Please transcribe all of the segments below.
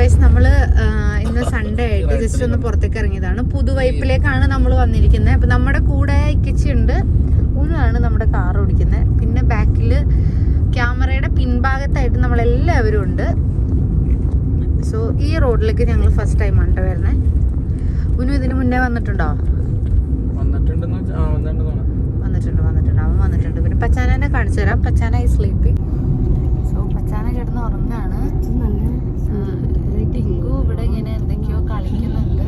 Guys നമ്മൾ ഇന്ന് Sunday ആയിട്ട് ജസ്റ്റ് ഒന്ന് പുറത്തേക്ക് ഇറങ്ങിയതാണ്. പുതുവൈപ്പിലേക്കാണ് നമ്മൾ വന്നിരിക്കുന്നത്. അപ്പൊ നമ്മുടെ കൂടെ ഇക്കിച്ചി ഉണ്ട് ഊനാണ് നമ്മുടെ കാർ ഓടിക്കുന്നത്. പിന്നെ ബാക്കിൽ ക്യാമറയുടെ പിൻഭാഗത്തായിട്ട് നമ്മളെല്ലാവരും ഉണ്ട്. സോ ഈ റോഡിലേക്ക് ഞങ്ങൾ ഫസ്റ്റ് ടൈമാണ് കേട്ടോ വരുന്നത് ഉനു ഇതിന് മുന്നേ വന്നിട്ടുണ്ടോ? വന്നിട്ടുണ്ട്. വന്നിട്ടുണ്ട് വന്നിട്ടുണ്ട്. അവൻ വന്നിട്ടുണ്ട്. പിന്നെ പച്ചാനെ കാണിച്ചു തരാം. പച്ചാന ഈ സ്ലീപ്പി സോ പച്ചാന കിടന്ന് ഉറങ്ങാണ് ടിങ്കു ഇവിടെ ഇങ്ങനെ എന്തൊക്കെയോ കളിക്കുന്നുണ്ട്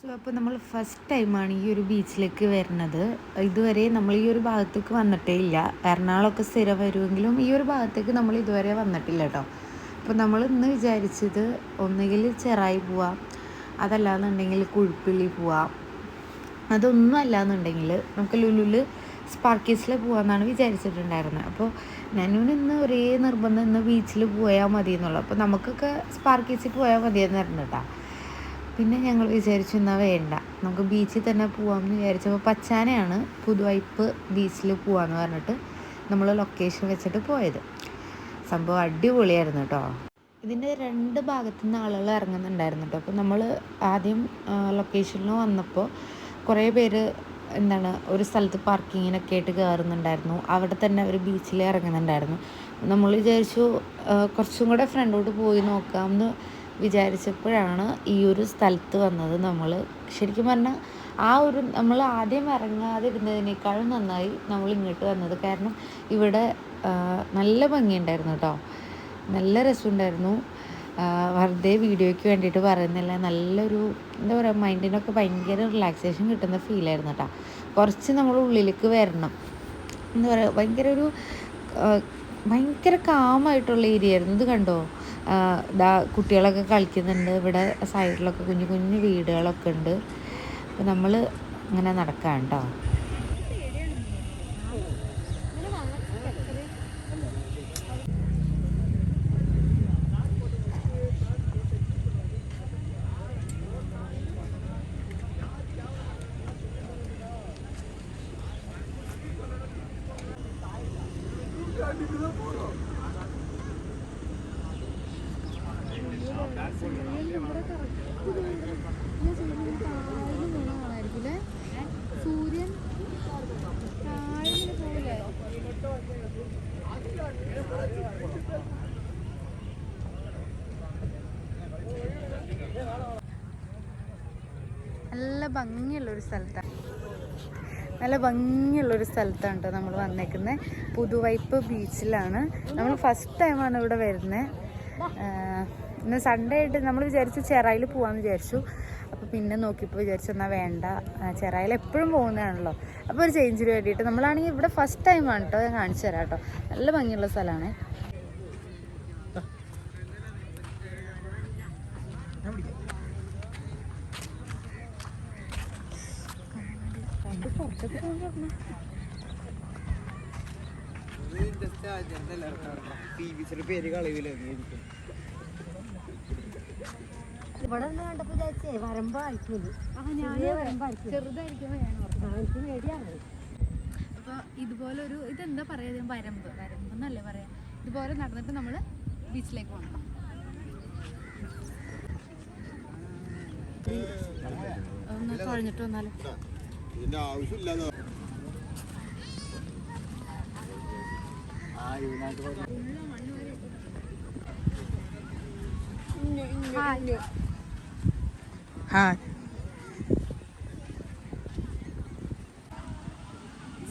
സോ അപ്പോൾ നമ്മൾ ഫസ്റ്റ് ടൈമാണ് ഈ ഒരു ബീച്ചിലേക്ക് വരുന്നത്. ഇതുവരെ നമ്മൾ ഈ ഒരു ഭാഗത്തേക്ക് വന്നിട്ടേ ഇല്ല. എറണാകുളമൊക്കെ സ്ഥിരം വരുമെങ്കിലും ഈ ഒരു ഭാഗത്തേക്ക് നമ്മൾ ഇതുവരെ വന്നിട്ടില്ല കേട്ടോ. അപ്പോൾ നമ്മൾ ഇന്ന് വിചാരിച്ചത് ഒന്നുകിൽ ചെറായി പോവാം അതല്ലാന്നുണ്ടെങ്കിൽ കുഴിപ്പിള്ളി പോവാം. അതൊന്നും അല്ലാന്നുണ്ടെങ്കിൽ നമുക്ക് ലുലുൽ സ്പാർക്കീസിൽ പോകാമെന്നാണ് വിചാരിച്ചിട്ടുണ്ടായിരുന്നത്. അപ്പോൾ ഞാനൂന് ഇന്ന് ഒരേ നിർബന്ധം ഇന്ന് ബീച്ചിൽ പോയാൽ മതി എന്നുള്ളത് അപ്പോൾ നമുക്കൊക്കെ സ്പാർക്കീസിൽ പോയാൽ മതിയെന്നായിരുന്നു കേട്ടോ പിന്നെ ഞങ്ങൾ വിചാരിച്ചു എന്നാൽ വേണ്ട. നമുക്ക് ബീച്ചിൽ തന്നെ പോവാമെന്ന് വിചാരിച്ചപ്പോൾ പച്ചാനയാണ് പുതുവൈപ്പ് ബീച്ചിൽ പോവാന്ന് പറഞ്ഞിട്ട് നമ്മൾ ലൊക്കേഷൻ വെച്ചിട്ട് പോയത്. സംഭവം അടിപൊളിയായിരുന്നു കേട്ടോ ഇതിന്റെ രണ്ട് ഭാഗത്തു നിന്ന് ആളുകൾ ഇറങ്ങുന്നുണ്ടായിരുന്നു കേട്ടോ അപ്പോൾ നമ്മൾ ആദ്യം ലൊക്കേഷനിൽ വന്നപ്പോൾ കുറേ പേര് എന്താണ് ഒരു സ്ഥലത്ത് പാർക്കിങ്ങിനൊക്കെ ആയിട്ട് കയറുന്നുണ്ടായിരുന്നു അവിടെ തന്നെ ഒരു ബീച്ചിൽ ഇറങ്ങുന്നുണ്ടായിരുന്നു. നമ്മൾ വിചാരിച്ചു കുറച്ചും കൂടെ ഫ്രണ്ടോട്ട് പോയി നോക്കാമെന്ന് വിചാരിച്ചപ്പോഴാണ് ഈ ഒരു സ്ഥലത്ത് വന്നത് നമ്മൾ ശരിക്കും പറഞ്ഞാൽ ആ ഒരു നമ്മൾ ആദ്യം ഇറങ്ങാതിരുന്നതിനേക്കാളും നന്നായി നമ്മൾ ഇങ്ങോട്ട് വന്നത്. കാരണം ഇവിടെ നല്ല ഭംഗിയുണ്ടായിരുന്നു കേട്ടോ നല്ല രസമുണ്ടായിരുന്നു. വെറുതെ വീഡിയോയ്ക്ക് വേണ്ടിയിട്ട് പറയുന്നില്ല. നല്ലൊരു എന്താ പറയുക മൈൻഡിനൊക്കെ ഭയങ്കര റിലാക്സേഷൻ കിട്ടുന്ന ഫീലായിരുന്നു കേട്ടോ കുറച്ച് നമ്മൾ ഉള്ളിലേക്ക് വരണം. എന്താ പറയുക ഭയങ്കര ഒരു ഭയങ്കര കാമായിട്ടുള്ള ഏരിയ ആയിരുന്നു. ഇത് കണ്ടോ? ദാ കുട്ടികളൊക്കെ കളിക്കുന്നുണ്ട്. ഇവിടെ സൈഡിലൊക്കെ കുഞ്ഞു കുഞ്ഞു വീടുകളൊക്കെ ഉണ്ട്. അപ്പോൾ നമ്മൾ ഇങ്ങനെ നടക്കാം കേട്ടോ നല്ല ഭംഗിയുള്ളൊരു സ്ഥലത്താണ് നല്ല ഭംഗിയുള്ളൊരു സ്ഥലത്താണ് കേട്ടോ നമ്മൾ വന്നേക്കുന്നത് പുതുവൈപ്പ് ബീച്ചിലാണ്. നമ്മൾ ഫസ്റ്റ് ടൈമാണ് ഇവിടെ വരുന്നത് ഇന്ന് സൺഡേ ആയിട്ട് നമ്മൾ വിചാരിച്ചു ചെറായിൽ പോകാമെന്ന് വിചാരിച്ചു. അപ്പോൾ പിന്നെ നോക്കിയപ്പോൾ വിചാരിച്ചു എന്നാൽ വേണ്ട. ചെറായിൽ എപ്പോഴും പോകുന്നതാണല്ലോ. അപ്പോൾ ഒരു ചേഞ്ചിന് വേണ്ടിയിട്ട് നമ്മളാണെങ്കിൽ ഇവിടെ ഫസ്റ്റ് ടൈമാണ് കേട്ടോ ഞാൻ കാണിച്ചു തരാം കേട്ടോ നല്ല ഭംഗിയുള്ള സ്ഥലമാണ് കളയില്ലായിരുന്നു ഇവിടെ നിന്ന് കണ്ടപ്പോ വിചാരിച്ചേ വരമ്പായിരിക്കും എനിക്ക് പേടിയാണ് അപ്പോൾ ഇതുപോലെ ഒരു ഇതെന്താ പറയാ വരമ്പ്. വരമ്പ് എന്നല്ലേ പറയാ? ഇതുപോലെ നടന്നിട്ട് നമ്മൾ ബീച്ചിലേക്ക് പോകണം ഒന്ന് കഴിഞ്ഞിട്ട് വന്നാലോ. ഇതിന്റെ ആവശ്യമില്ല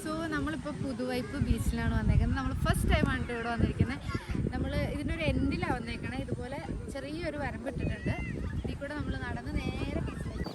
സോ നമ്മളിപ്പോൾ പുതുവൈപ്പ് ബീച്ചിലാണ് വന്നേക്കുന്നത്. നമ്മൾ ഫസ്റ്റ് ടൈമാണ് ഇവിടെ വന്നിരിക്കുന്നത്. നമ്മൾ ഇതിനൊരു എൻഡിലാണ് വന്നേക്കണേ. ഇതുപോലെ ചെറിയൊരു വരമ്പിട്ടിട്ടുണ്ട് ഇതിൽ കൂടെ നമ്മൾ നടന്ന് നേരെ ബീച്ചിലേക്ക്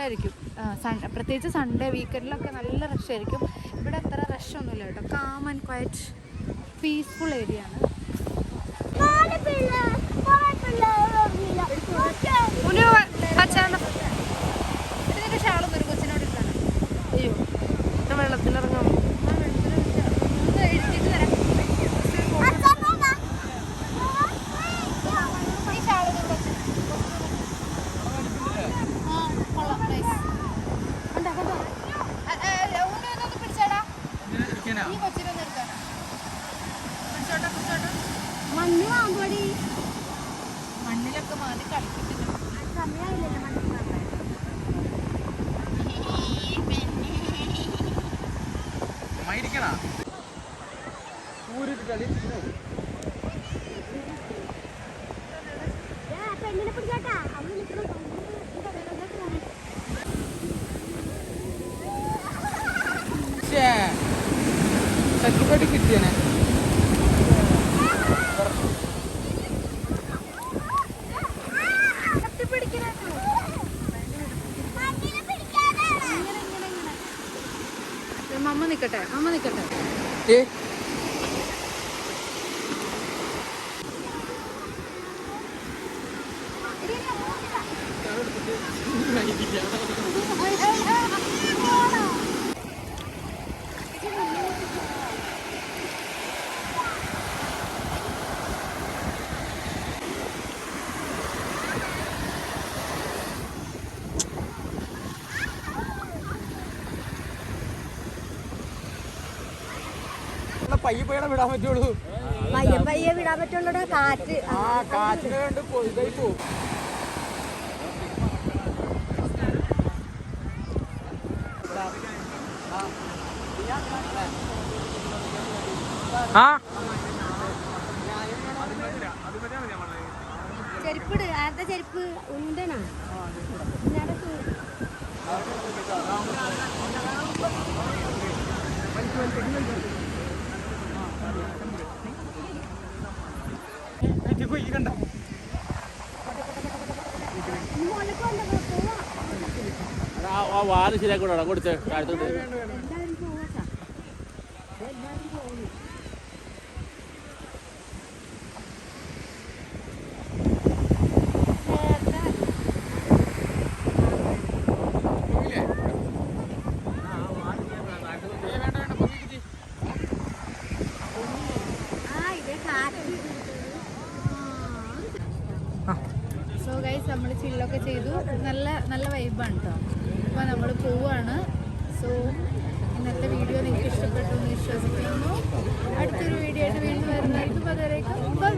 റഷായിരിക്കും പ്രത്യേകിച്ച് സൺഡേ വീക്കെൻഡിലൊക്കെ നല്ല റഷായിരിക്കും ഇവിടെ അത്ര റഷൊന്നുമില്ല കേട്ടോ. Calm and quiet peaceful area ആണ്. നാല് മണ്ണ് മണ്ണിലൊക്കെ ഊരിട്ട് കളി സെറ്റിൽമെന്റ് കിട്ടിയനെ. മമ്മ നിക്കട്ടെ അമ്മ നിക്കട്ടെ പയ്യെ പയ്യെ വിടാൻ പറ്റുള്ളൂ. പയ്യെ പയ്യെ വിടാൻ പറ്റുള്ളൂ കാറ്റ്. ആ കാറ്റിനെ കണ്ട് പോ- ഇതായി പോവും ആ? ചെരുപ്പിട് ആരുടെ ചെരുപ്പ്? ആ വാൽ ശരിയാക്കൂടാ കൊടുത്ത് താഴത്തോട്ട് എല്ലാവരും പോവാട്ടാ എല്ലാവരും പോകുന്നു ആ ഇത് കാറ്റ് സോ ഗൈസ് നമ്മൾ ചില്ലൊക്കെ ചെയ്തു. നല്ല നല്ല വൈബാണ് കേട്ടോ അപ്പോൾ നമ്മൾ പോവുകയാണ് സോ ഇന്നത്തെ വീഡിയോ നിങ്ങൾക്ക് ഇഷ്ടപ്പെട്ടു എന്ന് വിശ്വസിക്കുന്നു. അടുത്തൊരു വീഡിയോ ആയിട്ട് വീണ്ടും വരുന്നതായിരിക്കും. അതുവരേക്കും ബൈ